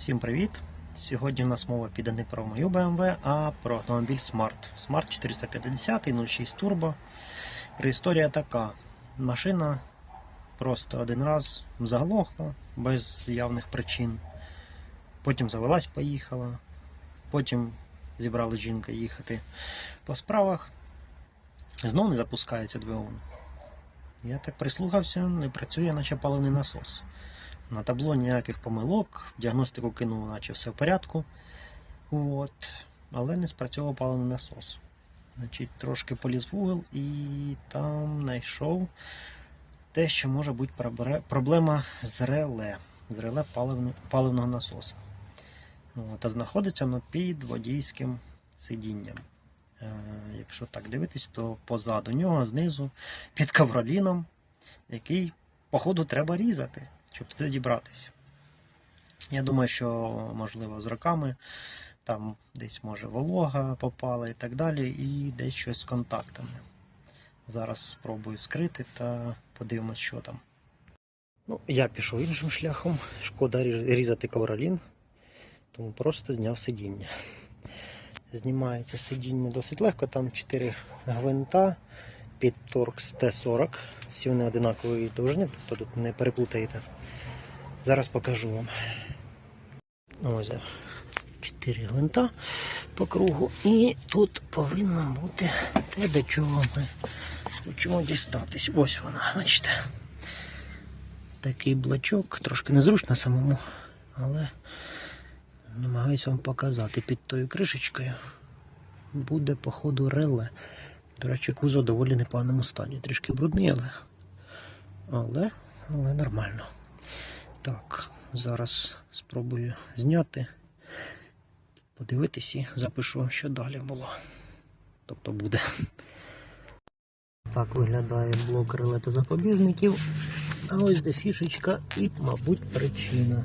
Всім привіт! Сьогодні у нас мова піде не про мою BMW, а про автомобіль Smart. Smart 450 06 Turbo. Преісторія така. Машина просто один раз заглохла без явних причин. Потім завелась, поїхала. Потім зібрала жінка їхати по справах. Знову не запускається двигун. Я так прислухався, не працює, наче паливний насос. На табло ніяких помилок, діагностику кинув, наче все в порядку. От. Але не спрацьовував паливний насос. Значить, трошки поліз в угол і там знайшов те, що може бути проблема з реле, з реле паливно- паливного насоса. От, а знаходиться воно під водійським сидінням. Е, якщо так дивитись, то позаду нього, знизу, під ковроліном, який, походу, треба різати щоб туди дібратися. Я думаю, що можливо з роками там десь може волога попала і так далі, і десь щось з контактами. Зараз спробую вскрити та подивимось, що там. Ну, я пішов іншим шляхом. Шкода різати ковролін, тому просто зняв сидіння. Знімається сидіння досить легко, там 4 гвинта під Torx T40. Всі вони одинакової довжини, тобто тут не переплутаєте. Зараз покажу вам. Ось 4 гвинта по кругу. І тут повинно бути те, до чого ми хочемо дістатись. Ось вона, бачите. Такий блочок, трошки незручно самому, але намагаюся вам показати під тою кришечкою. Буде, походу, реле. До речі, кузов доволі непоганому стані. Трішки брудний, але, але, але нормально. Так, зараз спробую зняти, подивитись і запишу, що далі було. Тобто буде. Так виглядає блок релета запобіжників. А ось де фішечка і, мабуть, причина.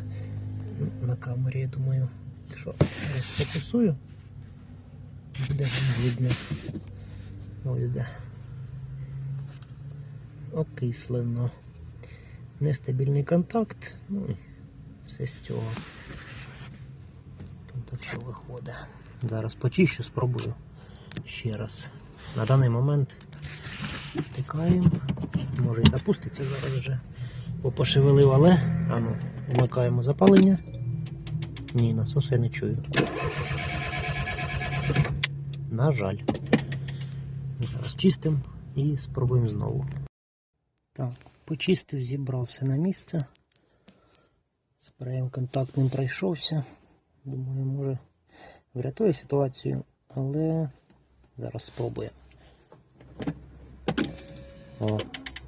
Ну, На камері, я думаю, якщо я сфокусую, буде видно. Ось де. Окислено. Нестабільний контакт. Ну і все з цього. Так що виходить. Зараз почищу, спробую ще раз. На даний момент втикаємо. Може і запуститься зараз вже. Бо пошевелив, але. А ну, вмикаємо запалення. Ні, насосу я не чую. На жаль. Зараз чистим і спробуємо знову. Так, почистив, зібрав все на місце. Спреєм контактним пройшовся. Думаю, може врятує ситуацію, але зараз спробує. О,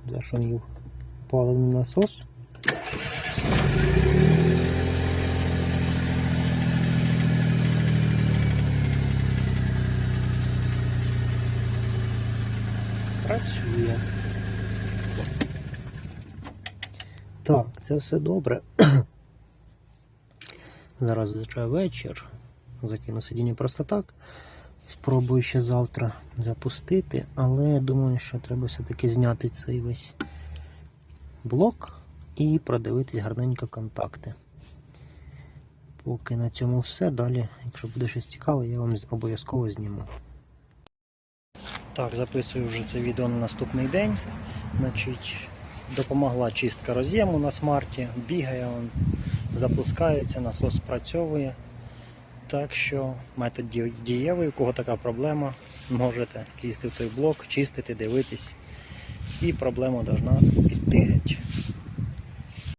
зашумів паливний насос. Працює. Так, це все добре. Зараз звичайно вечір. Закину сидіння просто так. Спробую ще завтра запустити, але я думаю, що треба все-таки зняти цей весь блок і продивитись гарненько контакти. Поки на цьому все. Далі, якщо буде щось цікаве, я вам обов'язково зніму. Так, записую вже це відео на наступний день. Значить, допомогла чистка роз'єму на смарті, бігає, він, запускається, насос спрацьовує. Так що метод дієвий, у кого така проблема, можете лізти в той блок, чистити, дивитись. І проблема повинна піти геть.